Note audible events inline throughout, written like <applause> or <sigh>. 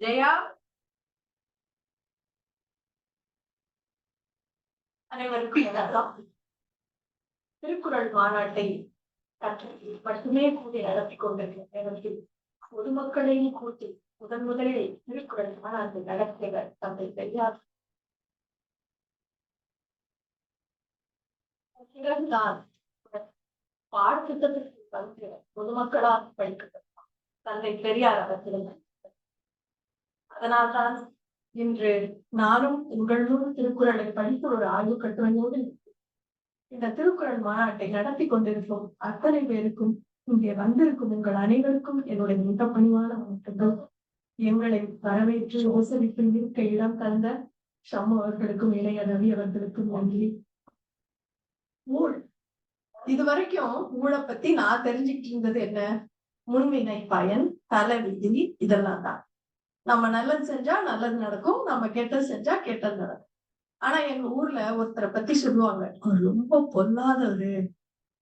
ஜெயா? அனைவருக்கும் திருக்குறள் மாநாட்டை கற்று மட்டுமே கூடி நடத்தி கொண்டிருக்கிற நேரத்தில் பொதுமக்களையும் கூட்டி முதன் முதலில் திருக்குறள் மாநாட்டை நடத்தியவர் தந்தை பெரியார். பாடத்திட்டத்திற்கு வந்து பொதுமக்களால் படிக்கிறது தந்தை பெரியார் அவர்களும் அதனால்தான் இன்று நானும் உங்களோடு திருக்குறளை படித்து ஒரு ஆய்வு கட்டுரையோடு இந்த திருக்குறள் மாநாட்டை நடத்தி கொண்டிருக்கும் அத்தனை பேருக்கும் இங்கே வந்திருக்கும் உங்கள் அனைவருக்கும் என்னுடைய மிக பணிவான வணக்கங்கள். எங்களை வரவேற்று யோசனைக்கு இருக்க இடம் தந்த ஷம்மு அவர்களுக்கும் இளைய ரவி அவர்களுக்கும் நன்றி. ஊழ். இதுவரைக்கும் ஊழை பத்தி நான் தெரிஞ்சுக்கிட்டு இருந்தது என்ன? முன்வினை பயன் தலைவிதி இதெல்லாம் தான் நம்ம நல்லது செஞ்சா நல்லது நடக்கும் நம்ம கெட்டது செஞ்சா கெட்டது நடக்கும். ஆனா எங்க ஊர்ல ஒருத்தரை பத்தி சொல்லுவாங்க அவர் ரொம்ப பொல்லாதவரு.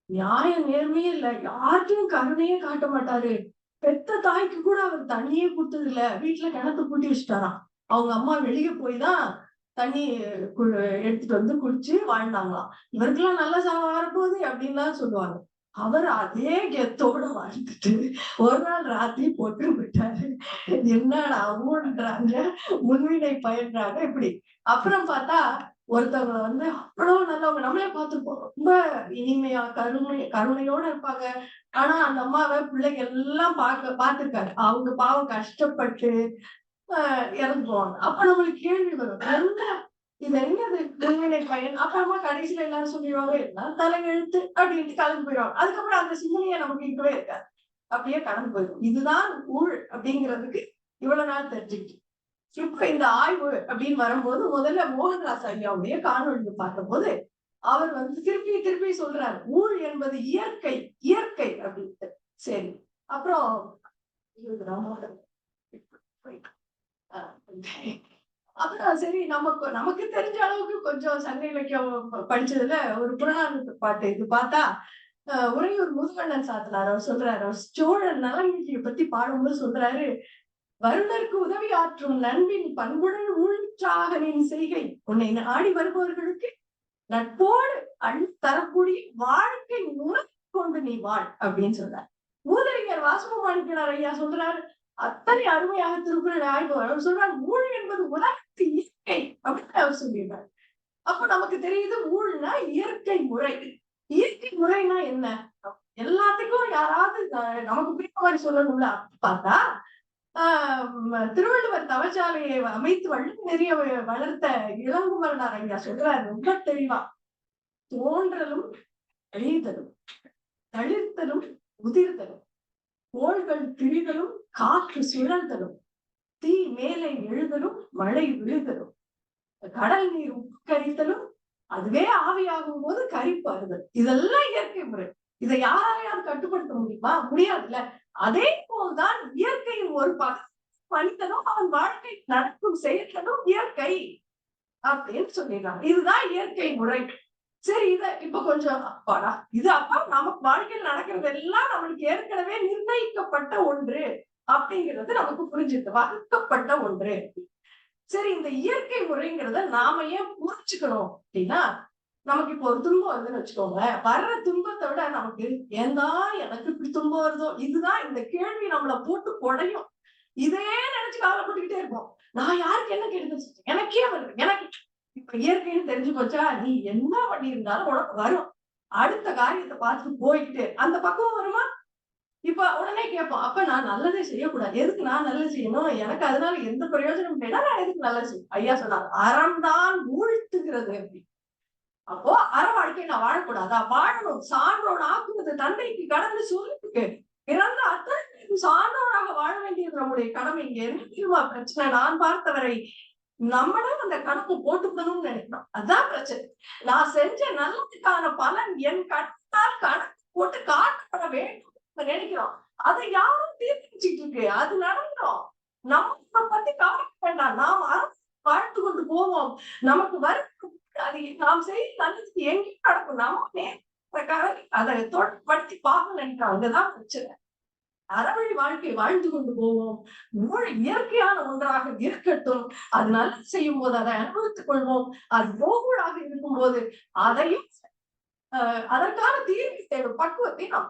நியாய நேர்மையே இல்ல. யார்கிட்டயும் கருணையே காட்ட மாட்டாரு. பெத்த தாய்க்கு கூட அவர் தண்ணியே கொடுத்தது இல்ல வீட்டுல கிணத்து பூட்டி வச்சுட்டாராம். அவங்க அம்மா வெளியே போய் தான் தண்ணி கு- எடுத்துட்டு வந்து குடிச்சு வாழ்ந்தாங்களாம். இவருக்கெல்லாம் நல்ல சாவ வரப்போகுது அப்படின்லாம் சொல்லுவாங்க. அவர் அதே கெத்தோட வாழ்ந்துட்டு ஒரு நாள் ராத்திரி போட்டு விட்டாரு. என்னடா ஊன்றாங்க முன்வினை பயின்றாங்க இப்படி. அப்புறம் பார்த்தா ஒருத்தவங்க வந்து அவ்வளவு நல்லவங்க. நம்மளே பார்த்துருப்போம். ரொம்ப இனிமையா கருணை கருணையோட இருப்பாங்க. ஆனா அந்த அம்மாவை பிள்ளைங்க எல்லாம் பார்க்க பார்த்திருக்காரு அவங்க பாவம் கஷ்டப்பட்டு இறந்துருவாங்க. அப்ப நம்மளுக்கு கேள்வி வரும். என்ன இது என்னது முன்வினை பயன் அப்புறமா கடைசியில எல்லாரும் சொல்லிடுவாங்க எல்லாம் தலையெழுத்து அப்படின்ட்டு கலந்து போயிடுவாங்க அதுக்கப்புறம் அந்த சிந்தனையை நமக்கு இருக்கவே இருக்காது அப்படியே கடந்து போயிடும் இதுதான் ஊழ் அப்படிங்கிறதுக்கு இவ்வளவு நாள் தெரிஞ்சுக்கிட்டு இப்ப இந்த ஆய்வு அப்படின்னு வரும்போது முதல்ல மோகன்ராஜ் ஐயாவுடைய காணொளி பார்த்தபோது அவர் வந்து திருப்பி திருப்பி சொல்றாரு ஊழ் என்பது இயற்கை இயற்கை அப்படின்ட்டு சரி அப்புறம் ஆஹ் அப்புறம் சரி நமக்கு நமக்கு தெரிஞ்ச அளவுக்கு கொஞ்சம் சங்க இலக்கியம் படிச்சதுல ஒரு புறநானூற்று பாட்டு இது பார்த்தா உறையூர் முதுகண்ணன் சாத்தனார் அவர் சொல்றாரு. அவர் சோழன் நலங்கியை பத்தி பாடும்போது சொல்றாரு வருணருக்கு உதவி ஆற்றும் நண்பின் பண்புடன் உள்சாகனின் செய்கை. உன்னை நாடி வருபவர்களுக்கு நட்போடு அழி தரக்கூடிய வாழ்க்கை முறை கொண்டு நீ வாழ். அப்படின்னு சொல்றார். மூதறிஞர் வாசுபமானிக்கிறார் ஐயா சொல்றாரு அத்தனை அருமையாக திருக்குறள் ஆய்வு அவர் சொல்றார் ஊழ் என்பது உலகத்து இயற்கை அப்படின்னு அவர் சொல்லிடுறார் அப்ப நமக்கு தெரியுது ஊழ்னா இயற்கை முறை. இயற்கை முறைனா என்ன? எல்லாத்துக்கும் யாராவது நமக்கு பிடித்த மாதிரி சொல்லணும்ல பார்த்தா ஆஹ் திருவள்ளுவர் தவச்சாலையை அமைத்து வள்ளி நிறைய வளர்த்த இளங்குமரனார் ஐயா சொல்றாரு ரொம்ப தெளிவா. தோன்றலும் அழிதலும் தளிர்த்தலும் உதிர்தலும் கோள்கள் திரிதலும் காற்று சுழல்தலும் தீ மேலே எழுதலும் மழை விழுதலும். கடல் நீர் உட்கரித்தலும் அதுவே ஆவியாகும் போது கரிப்பாறுதல் இதெல்லாம் இயற்கை முறை. இதை யாராலையாவது கட்டுப்படுத்த முடியுமா? முடியாதுல்ல. அதே போல்தான் இயற்கையின் ஒரு பகுதி மனிதனும் அவன் வாழ்க்கை நடக்கும் செயல்களும் இயற்கை அப்படின்னு சொல்லிடுறான் இதுதான் இயற்கை முறை. சரி இத இப்ப கொஞ்சம் அப்பாடா இது அப்பா நமக்கு வாழ்க்கையில் நடக்கிறது எல்லாம் நம்மளுக்கு ஏற்கனவே நிர்ணயிக்கப்பட்ட ஒன்று. அப்படிங்கிறது நமக்கு புரிஞ்சுது வகுக்கப்பட்ட ஒன்று. சரி இந்த இயற்கை முறைங்கிறத நாம ஏன் புரிஞ்சுக்கணும் அப்படின்னா நமக்கு இப்போ ஒரு துன்பம் வருதுன்னு வச்சுக்கோங்க. வர்ற துன்பத்தை விட நமக்கு ஏந்தா எனக்கு இப்படி துன்பம் வருதோ? இதுதான் இந்த கேள்வி நம்மள போட்டு குடையும். இதே நினைச்சு கவலைப்பட்டுக்கிட்டே இருப்போம். நான் யாருக்கு என்ன கெடுதல் செஞ்சேன் எனக்கே வருது எனக்கு இப்ப இயற்கைன்னு தெரிஞ்சு போச்சா? நீ என்ன பண்ணியிருந்தாலும் உனக்கு வரும். அடுத்த காரியத்தை பார்த்துட்டு போய்கிட்டு அந்த பக்கம் வருமா? இப்ப உடனே கேட்போம் அப்ப நான் நல்லதே செய்யக்கூடாது. எதுக்கு நான் நல்லது செய்யணும்? எனக்கு அதனால எந்த பிரயோஜனம் வேணா நான் எதுக்கு நல்லது செய்யும் ஐயா சொன்னார் அறம் தான் ஊழ்த்துகிறது. அப்படி அப்போ அற வாழ்க்கை நான் வாழக்கூடாதா? வாழணும். சான்றோன் ஆக்குவது தந்தைக்கு கடந்து சொல்லிருக்கு பிறந்த அத்தனை சான்றோனாக வாழ வேண்டியது நம்முடைய கடமை. இங்க என்ன பிரச்சனை? நான் பார்த்தவரை நம்மளும் அந்த கணக்கு போட்டுக்கணும்னு நினைக்கிறோம். அதான் பிரச்சனை. நான் செஞ்ச நல்லதுக்கான பலன் என் கட்டால் கணக்கு போட்டு காட்டப்பட வேண்டும். நினைக்கிறோம். அதை யாரும் தீர்ப்பிச்சுட்டு இருக்கு. அது நடந்துரும் நம்ம பத்தி கவலை வேண்டாம். நாம் அறம் வாழ்த்து கொண்டு போவோம். நமக்கு வரும் அது நாம் செய்ய நல்லது எங்கேயும் நடக்கும்? நம்ம நேரத்துக்காக அதை தொடர்படுத்தி பார்க்க அங்கதான் பிரச்சனை. அறவழி வாழ்க்கை வாழ்ந்து கொண்டு போவோம். ஊழ் இயற்கையான ஒன்றாக இருக்கட்டும். அது நல்லது செய்யும் போது அதை அனுபவித்துக் கொள்வோம். அது ஓவழாக இருக்கும் போது அதையும் அதற்கான தீர்வு தேடும் பக்குவத்தை நாம்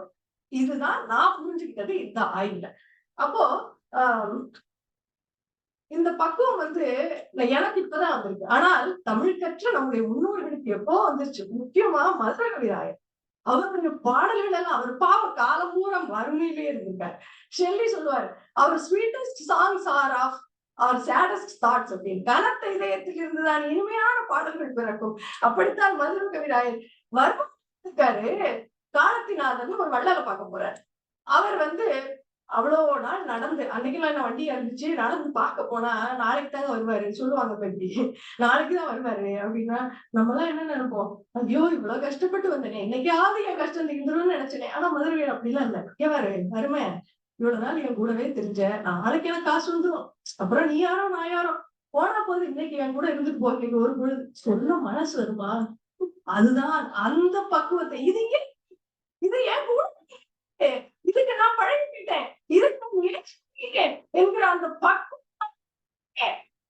இதுதான் நான் புரிஞ்சுக்கிட்டது இந்த ஆய்வுல. அப்போ இந்த பக்குவம் வந்து எனக்கு இப்பதான் வந்திருக்கு. ஆனால் தமிழ் கற்ற நம்முடைய முன்னோர்களுக்கு எப்போ வந்துருச்சு? முக்கியமா மதுர கவிராயர் அவருடைய பாடல்கள் எல்லாம் அவர் பாவ காலம்பூரம் வறுமையிலே இருந்திருக்கார். ஷெல்லி சொல்லுவார் our sweetest songs are of our saddest thoughts அப்படின்னு கனத்த இதயத்தில் இருந்துதான் இனிமையான பாடல்கள் பிறக்கும். அப்படித்தான் மதுர கவிராயர் இருக்காரு காலத்தினாதன் ஒரு வள்ளலை பார்க்க போறார். அவர் வந்து அவ்வளவு நாள் நடந்து அன்னைக்கெல்லாம் என்ன வண்டியா இருந்துச்சு நடந்து பார்க்க போனா நாளைக்கு தாங்க வருவாரு. சொல்லுவாங்க பெண்டி நாளைக்கு தான் வருவாரு அப்படின்னா நம்ம எல்லாம் என்ன நினைப்போம்? ஐயோ இவ்வளவு கஷ்டப்பட்டு வந்தேனே என்னைக்காவது என் கஷ்டம் தீர்ந்துரும்னு நினைச்சேனே. ஆனா மதுரையில் அப்படிலாம் இல்ல. கேவாரு வருமே இவ்வளவு நாள் என் கூடவே தெரிஞ்ச நாளைக்கு எனக்கு காசு வந்துடும் அப்புறம் நீ யாரோ நான் யாரோ? போனா போது இன்னைக்கு என் கூட இருந்துட்டு போக ஒரு பொழுது. சொல்ல மனசு வருமா? அதுதான் அந்த பக்குவத்தை. இது ஏன் இது ஏன் ஏ, இதுக்கு நான் பழகிக்கிட்டேன் இதுக்கு முயற்சி என்கிற அந்த பக்குவம்.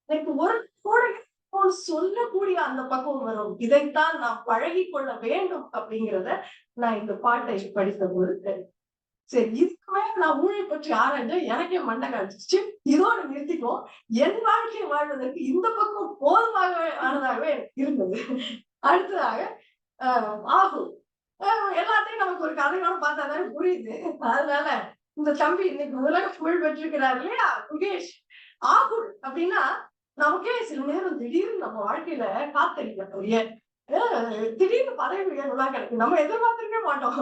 எனக்கு ஒரு கூட இருக்கும்னு சொல்லக்கூடிய அந்த பக்குவம் வரும். இதைத்தான் நான் பழகி கொள்ள வேண்டும் அப்படிங்கிறத நான் இந்த பாட்டை படித்த போது சரி இதுக்கு மேல நான் ஊழல் பற்றி ஆராய்ஞ்சா எனக்கே மண்டை காய்ச்சிச்சு. இதோட நிறுத்திக்கும் என் வாழ்க்கையை வாழ்வதற்கு இந்த பக்கம் போதுமாக ஆனதாகவே இருந்தது. அடுத்ததாக ஆஹ் ஆகும் எல்லாத்தையும் நமக்கு ஒரு கதையோட பார்த்தாதானே புரியுது. அதனால இந்த தம்பி இன்னைக்கு உலக புகழ் பெற்றிருக்கிறார் இல்லையா? முகேஷ். ஆகுல் அப்படின்னா நமக்கே சில நேரம் திடீர்னு நம்ம வாழ்க்கையில காத்தடிக்கக்கூடிய திடீர்னு பதவி உயர்வுலாம் கிடைக்கும். நம்ம எதிர்பார்த்திருக்கவே மாட்டோம்.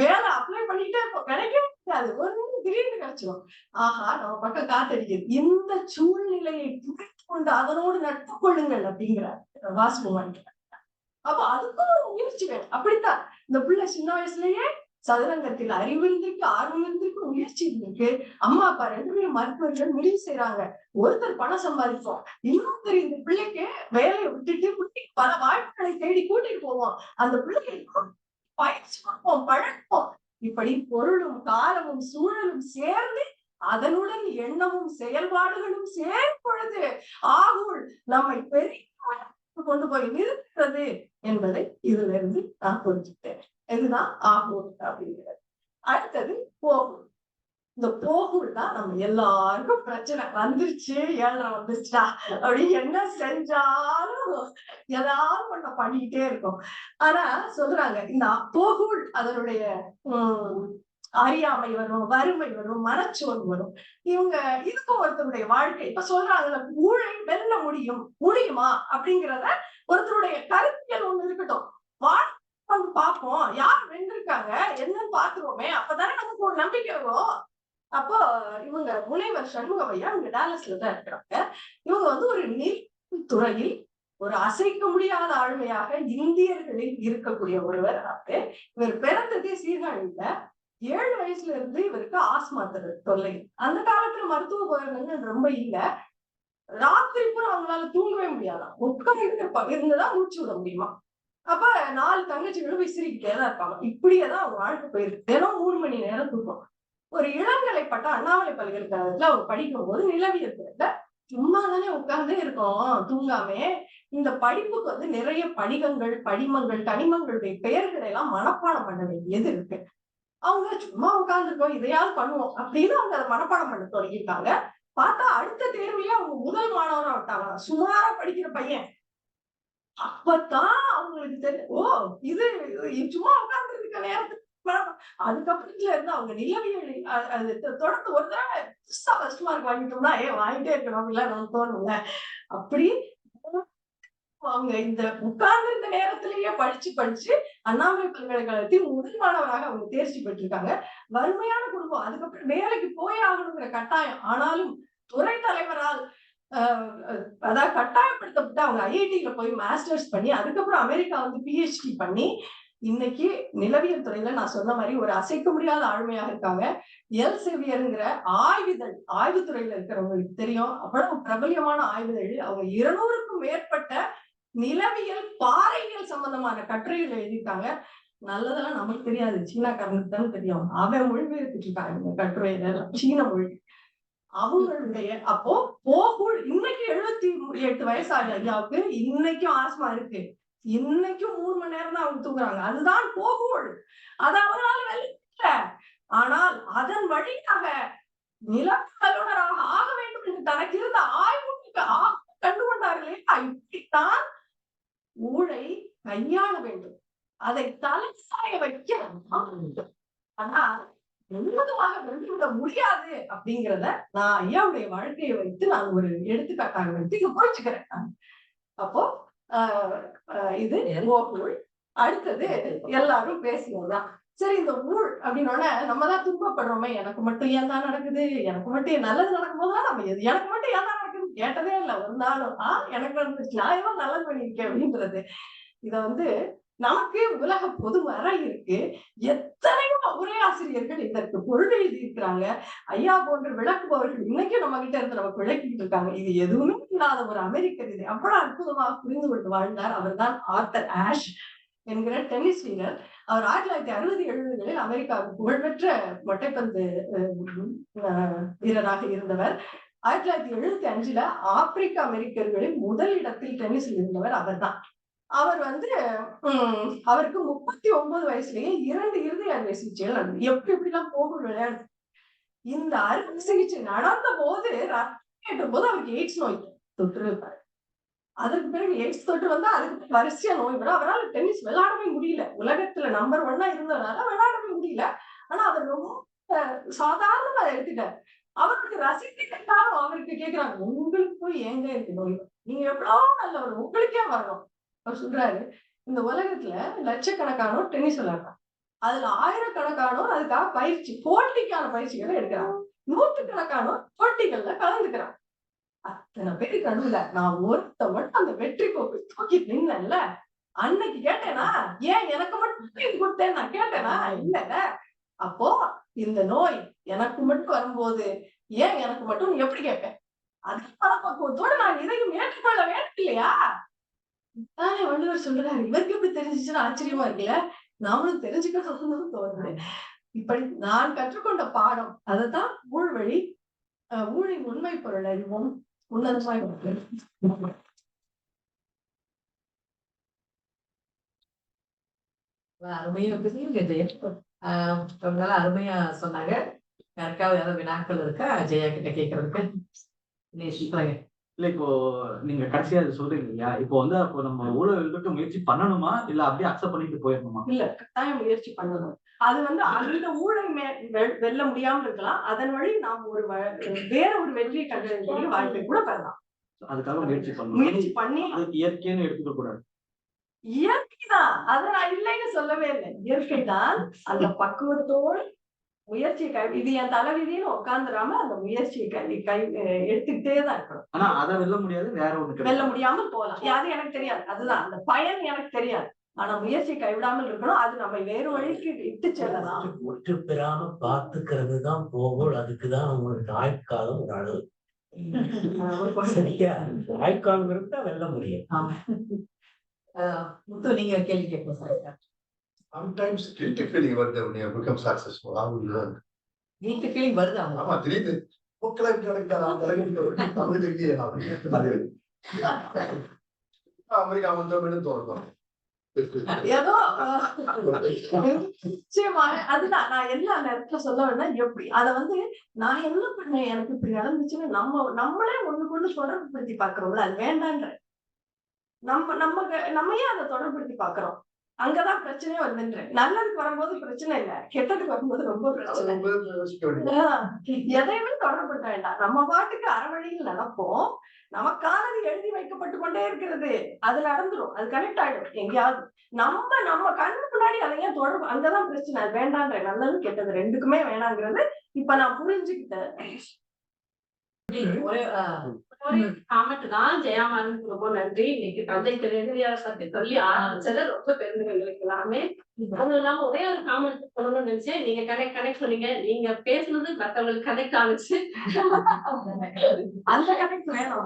வேலை அப்ளை பண்ணிக்கிட்டே இருப்போம். கிடைக்கவே முடியாது ஒரு திடீர்னு கிடைச்சிடும் ஆஹா நம்ம பக்கம் காத்தடிக்குது. இந்த சூழ்நிலையை புரிந்து கொண்டு அதனோடு நட்பு கொள்ளுங்கள் அப்படிங்கிறார் வாசுகுமான் அப்போ அதுக்கும் ஒரு முயற்சி வேணும். அப்படித்தான். இந்த பிள்ளை சின்ன வயசுலயே சதுரங்கத்தில் அறிவு இருந்திருக்கு ஆர்வம் இருந்திருக்கு முயற்சி இருந்திருக்கு அம்மா அப்பா ரெண்டு பேரும் மருத்துவர்கள் முடிவு செய்யறாங்க ஒருத்தர் பணம் சம்பாதிப்போம். இன்னொருத்தர் இந்த பிள்ளைக்கு வேலையை விட்டுட்டு குட்டி பல வாய்ப்புகளை தேடி கூட்டிட்டு போவோம். அந்த பிள்ளைகளுக்கு பயிற்சி கொடுப்போம் பழக்கம் இப்படி பொருளும் காலமும் சூழலும் சேர்ந்து அதனுடன் எண்ணமும் செயல்பாடுகளும் சேர்ப்பொழுது ஆகுள் நம்மை பெரிய கொண்டு போய் நிறுத்துறது. என்பதை இதுல இருந்து நான் புரிஞ்சுட்டேன் இதுதான் ஆகூர் அப்படிங்கிறது. அடுத்தது போகும் இந்த போகுள் தான் நம்ம எல்லாருக்கும் பிரச்சனை. வந்துருச்சு ஏழரை வந்துருச்சா? அப்படி என்ன செஞ்சாலும் ஏதாவது ஒண்ண பண்ணிக்கிட்டே இருக்கும். ஆனா சொல்றாங்க இந்த போகுள் அதனுடைய உம் அறியாமை வரும் வறுமை வரும் மனச்சோர்வு வரும். இவங்க இதுக்கும் ஒருத்தருடைய வாழ்க்கை. இப்ப சொல்றாங்கல்ல ஊழல் வெல்ல முடியும் முடியுமா? அப்படிங்கிறத ஒருத்தருடைய கருத்தியல் ஒண்ணு இருக்கட்டும். வாழ்க்கை வந்து பார்ப்போம். யார் வென்றிருக்காங்க? என்னன்னு பாத்துருவோமே அப்பதானே நமக்கு ஒரு நம்பிக்கை வரும். அப்போ இவங்க முனைவர் சண்முகவையா இவங்க டேலஸ்ல தான் இருக்கிறாங்க. இவங்க வந்து ஒரு நீர் துறையில் ஒரு அசைக்க முடியாத ஆளுமையாக இந்தியர்களில் இருக்கக்கூடிய ஒருவர். அவரு இவர் பிறந்ததே சீர்காழியில ஏழு வயசுல இருந்து இவருக்கு ஆஸ்மா தொல்லை. அந்த காலத்துல மருத்துவ உபகரணங்கள் ரொம்ப இல்ல. ராத்திரி பூரா அவங்களால தூங்கவே முடியாதாம். உட்கார்ந்து இருப்பாங்க இருந்துதான் மூச்சு விட முடியுமா? அப்ப நாலு தங்கச்சிகளும் விசிறிக்கிட்டேதான் இருப்பாங்க. இப்படியேதான் அவங்க வாழ்க்கை போயிருக்கு. தினம் மூணு மணி நேரம் தூக்கம். ஒரு இளங்கலை அண்ணாமலை பல்கலைக்கழகத்துல அவங்க படிக்கும் போது நிலவியல் துறையில சும்மா தானே உட்கார்ந்தே இருக்கோம் தூங்காமே. இந்த படிப்புக்கு வந்து நிறைய படிகங்கள் படிமங்கள் கனிமங்களுடைய பெயர்களை எல்லாம் மனப்பாடம் பண்ண வேண்டியது இருக்கு. அவங்க சும்மா உட்கார்ந்துருக்கோம் இதையாவது பண்ணுவோம் அப்படின்னு அவங்க அதை மனப்பாடம் பண்ண தொடங்கிட்டாங்க பார்த்தா அடுத்த தேர்வுலயே அவங்க முதல் மாணவரா விட்டாங்க சுமாரா படிக்கிற பையன். அப்பதான் அவங்களுக்கு தெரியும் ஓ இது சும்மா உட்கார்ந்து இருக்க நேரத்துக்கு அதுக்கப்புறத்துல இருந்து அவங்க நிலவியல் அது தொடர்ந்து ஒரு தடவை ஃபர்ஸ்ட் மார்க் வாங்கிட்டோம்னா ஏ வாங்கிட்டே இருக்கணும் இல்ல நான் தோணுங்க அப்படி அவங்க இந்த உட்கார்ந்து இருந்த நேரத்திலேயே படிச்சு படிச்சு அண்ணாமலை பல்கலைக்கழகத்தில் முதல் மாணவராக அவங்க தேர்ச்சி பெற்றிருக்காங்க. வறுமையான குடும்பம். அதுக்கப்புறம் வேலைக்கு போய் ஆகணுங்கிற கட்டாயம். ஆனாலும் துறை தலைவரால் அதாவது கட்டாயப்படுத்தப்பட்டு அவங்க ஐஐடியில போய் மாஸ்டர்ஸ் பண்ணி அதுக்கப்புறம் அமெரிக்கா வந்து பிஹெச்டி பண்ணி இன்னைக்கு நிலவியல் துறையில நான் சொன்ன மாதிரி ஒரு அசைக்க முடியாத ஆளுமையாக இருக்காங்க. எல் செவியருங்கிற ஆய்விதழ் ஆய்வுத்துறையில இருக்கிறவங்களுக்கு தெரியும். அவ்வளவு பிரபலியமான ஆய்விதழ். அவங்க இருநூறுக்கும் மேற்பட்ட நிலவியல் பாறைகள் சம்பந்தமான கட்டுரைகள் எழுதிட்டாங்க நல்லதெல்லாம் நமக்கு தெரியாது. சீனாக்காரனுக்கு தான் தெரியும். அவன் மொழிபெயர்த்துட்டு இருக்காங்க இந்த கட்டுரையில. எல்லாம் சீன மொழி. அவங்களுடைய அப்போ போகுள் இன்னைக்கு எழுபத்தி எட்டு வயசாக ஐயாவுக்கு இன்னைக்கும் ஆஸ்மா இருக்கு. இன்னைக்கும் மூணு மணி நேரம் தான் அவங்க தூங்குறாங்க. அதுதான் போகுள் அது அவங்களால வெளியில ஆனால் அதன் வழியாக நிலக்கலுனராக ஆக வேண்டும் என்று தனக்கு இருந்த ஆய்வுக்கு ஆ- கண்டு இப்படித்தான் ஊழை கையாள வேண்டும். அதை தலைசாய வைக்க வேண்டும். ஆனா முழுவதுமாக வென்றுவிட முடியாது அப்படிங்கிறத நான் ஐயாவுடைய வாழ்க்கையை வைத்து நான் ஒரு எடுத்துக்காட்டாக வைத்து இங்க புரிஞ்சுக்கிறேன் நான். அப்போ இது ஊழ். அடுத்தது எல்லாரும் பேசினதுதான் சரி இந்த ஊழ் அப்படின்னோட நம்ம தான் துன்பப்படுறோமே. எனக்கு மட்டும் ஏன் தான் நடக்குது? எனக்கு மட்டும் நல்லது நடக்கும்போது நம்ம எனக்கு மட்டும் ஏன் தான் கேட்டதே இல்லை ஒரு நாளும். எனக்கு நடந்துச்சு நான் ஏதோ நல்லது பண்ணியிருக்கேன் அப்படின்றது. இத வந்து நமக்கு உலக பொது வர இருக்கு எத்தனையோ உரையாசிரியர்கள் இதற்கு பொருள் எழுதி இருக்கிறாங்க ஐயா போன்ற விளக்குபவர்கள் இன்னைக்கும் நம்ம கிட்ட இருந்து நமக்கு விளக்கிட்டு இருக்காங்க. இது எதுவுமே இல்லாத ஒரு அமெரிக்கர். இது அவ்வளவு அற்புதமாக புரிந்து கொண்டு வாழ்ந்தார். அவர்தான் ஆர்த்தர் ஆஷ் என்கிற டென்னிஸ் வீரர். அவர் ஆயிரத்தி தொள்ளாயிரத்தி அறுபது எழுபதுகளில் அமெரிக்காவுக்கு புகழ்பெற்ற மட்டைப்பந்து வீரராக இருந்தவர். ஆயிரத்தி தொள்ளாயிரத்தி எழுபத்தி அஞ்சுல ஆப்பிரிக்க அமெரிக்கர்களில் முதல் இடத்தில் டென்னிஸில் இருந்தவர் அவர்தான். அவர் வந்து அவருக்கு முப்பத்தி ஒன்பது வயசுலயே இரண்டு இறுதி அறுவை சிகிச்சைகள் நடந்தது. எப்படி எப்படிலாம் போகும் விளையாடு இந்த அறுவை சிகிச்சை நடந்த போது ரத்தம் போது அவருக்கு எய்ட்ஸ் நோய் தொற்று இருப்பாரு அதற்கு பிறகு எய்ட்ஸ் தொற்று வந்து அதுக்கு வரிசையா நோய் வரும். அவரால் டென்னிஸ் விளையாடவே முடியல. உலகத்துல நம்பர் ஒன்னா இருந்ததுனால விளையாடவே முடியல. ஆனா அவர் ரொம்ப சாதாரணமா எடுத்துட்டார். அவருக்கு ரசிகர்களும் அவருக்கு கேட்கிறாங்க உங்களுக்கு போய் ஏங்க இருக்கு? நோய் நீங்க எவ்வளவு நல்லவர்? உங்களுக்கே வரணும். அவர் சொல்றாரு இந்த உலகத்துல லட்சக்கணக்கானோர் டென்னிஸ் விளையாடுறாங்க. அதுல ஆயிரக்கணக்கானோர் அதுக்காக பயிற்சி போட்டிக்கான பயிற்சிகளை எடுக்கிறாங்க. நூற்றுக்கணக்கானோர் போட்டிகள்ல கலந்துக்கிறாங்க. அத்தனை பேருக்கு நடுவுல நான் ஒருத்த மட்டும் அந்த வெற்றி கோப்பை தூக்கி நின்னேன்ல. அன்னைக்கு கேட்டேனா ஏன் எனக்கு மட்டும் இது கொடுத்தேன் நான் கேட்டேனா? இல்ல. அப்போ இந்த நோய் எனக்கு மட்டும் வரும்போது ஏன் எனக்கு மட்டும்? நீ எப்படி கேட்பேன் அது மனப்பக்குவத்தோட நான் இதையும் ஏற்றுக்கொள்ள வேண்டும் இல்லையா தானே வள்ளுவர் சொல்றாரு. இவருக்கு எப்படி தெரிஞ்சிச்சுன்னு ஆச்சரியமா இருக்குல்ல? நாமளும் தெரிஞ்சுக்கணும்னு தோணுது. இப்படி நான் கற்றுக்கொண்ட பாடம் அதுதான் ஊழ்வழி அஹ் ஊழின் உண்மை பொருள் அறிவும் உன்னதமாய் உள்ளது. அருமையா பேசுறீங்க ரொம்ப நாள் அருமையா சொன்னாங்க. யாருக்காவது ஏதாவது வினாக்கள் இருக்கா? ஜெயா கிட்ட கேட்கறதுக்கு நீ சொல்லுங்க. இல்ல இப்போ நீங்க கடைசியா இது சொல்றீங்க இல்லையா? இப்போ வந்து அப்போ நம்ம ஊழலுக்கு முயற்சி பண்ணணுமா? இல்ல அப்படியே அக்செப்ட் பண்ணிட்டு போயிடணுமா? இல்ல கட்டாயம் முயற்சி பண்ணணும். அது வந்து அந்த ஊழை மே- வெ- வெல்ல முடியாம இருக்கலாம். அதன் வழி நாம் ஒரு வேற ஒரு வெற்றியை கண்டறியக்கூடிய வாய்ப்பை கூட பெறலாம். அதுக்காக முயற்சி பண்ணணும். முயற்சி பண்ணி அதுக்கு இயற்கைன்னு எடுத்துக்க கூடாது. இயற்கைதான். அதை நான் இல்லைன்னு சொல்லவே இல்லை. இயற்கை தான் அந்த பக்குவத்தோடு முயற்சியை கை இது என் தலைவிதின்னு உட்காந்துராம அந்த முயற்சியை கை கை எடுத்துக்கிட்டே தான் இருக்கணும். ஆனா அதை வெல்ல முடியாது வேற ஒண்ணு வெல்ல முடியாம போகலாம். அது எனக்கு தெரியாது. அதுதான். அந்த பயன் எனக்கு தெரியாது. ஆனா முயற்சியை கைவிடாமல் இருக்கணும். அது நம்ம வேறு வழிக்கு இட்டு செல்லலாம். முற்று பெறாம பாத்துக்கிறது தான் போகல். அதுக்குதான் உங்களுக்கு ஆயுட்காலம் ஒரு அளவு. சரியா? ஆயுட்காலம் இருந்தா வெல்ல முடியும். ஆஹ் முத்து நீங்க கேள்வி கேட்கணும் சார். Sometimes guilty feeling வருது successful. How will you learn? வீட்டு ஃபீலிங் வருது ஆமா தெரியுது. புக்களை கிடைக்காத தமிழ் இல்லையே அப்படின்னு அமெரிக்கா வந்தோம்னு தோணும் ஏதோ அஹ், நிச்சயமா அதுதான். நான் எல்லா நேரத்துல சொல்ல வேணா எப்படி? அத வந்து நான் என்ன பண்ணேன்? எனக்கு இப்படி நடந்துச்சுன்னு நம்ம நம்மளே ஒண்ணுக்கு ஒண்ணு தொடர்புபடுத்தி பாக்குறோம்ல அது வேண்டான்ற. நம்ம நம்ம க- நம்ம ஏன் அதை தொடர்புபடுத்தி பாக்குறோம் அங்கதான் பிரச்சனையே வருதுன்ற. நல்லதுக்கு வரும்போது பிரச்சனை இல்ல. கெட்டதுக்கு வரும்போது ரொம்ப பிரச்சனை. எதையுமே தொடர்புபடுத்த வேண்டாம். நம்ம பாட்டுக்கு அறவழியில் நடப்போம். நமக்கானது எழுதி வைக்கப்பட்டு கொண்டே இருக்கிறது. அது நடந்துரும் அது கனெக்ட் ஆயிடும் எங்கேயாவது. நம்ம நம்ம கண்ணு முன்னாடி அதை ஏன் தொடர்பு அங்கதான் பிரச்சனை. அது வேண்டான்ற நல்லது கெட்டது ரெண்டுக்குமே வேணாங்கிறது இப்ப நான் புரிஞ்சுக்கிட்டேன். ஒரே ஆஹ் ஒரே comment தான் ஜெயாமானுக்கு ரொம்ப நன்றி. இன்னைக்கு தந்தைக்கு நெடுவியார் சத்தி சொல்லி ஆரம்பிச்சது ரொம்ப பெருமை எங்களுக்கு எல்லாமே அதுவும் இல்லாம ஒரே ஒரு காமெண்ட் சொல்லணும்னு நினைச்சேன். நீங்க கனெக்ட் கனெக்ட் சொன்னீங்க. நீங்க பேசுனது மத்தவங்களுக்கு கனெக்ட் ஆனிச்சு <laughs> அந்த கனெக்ட் வேணும்.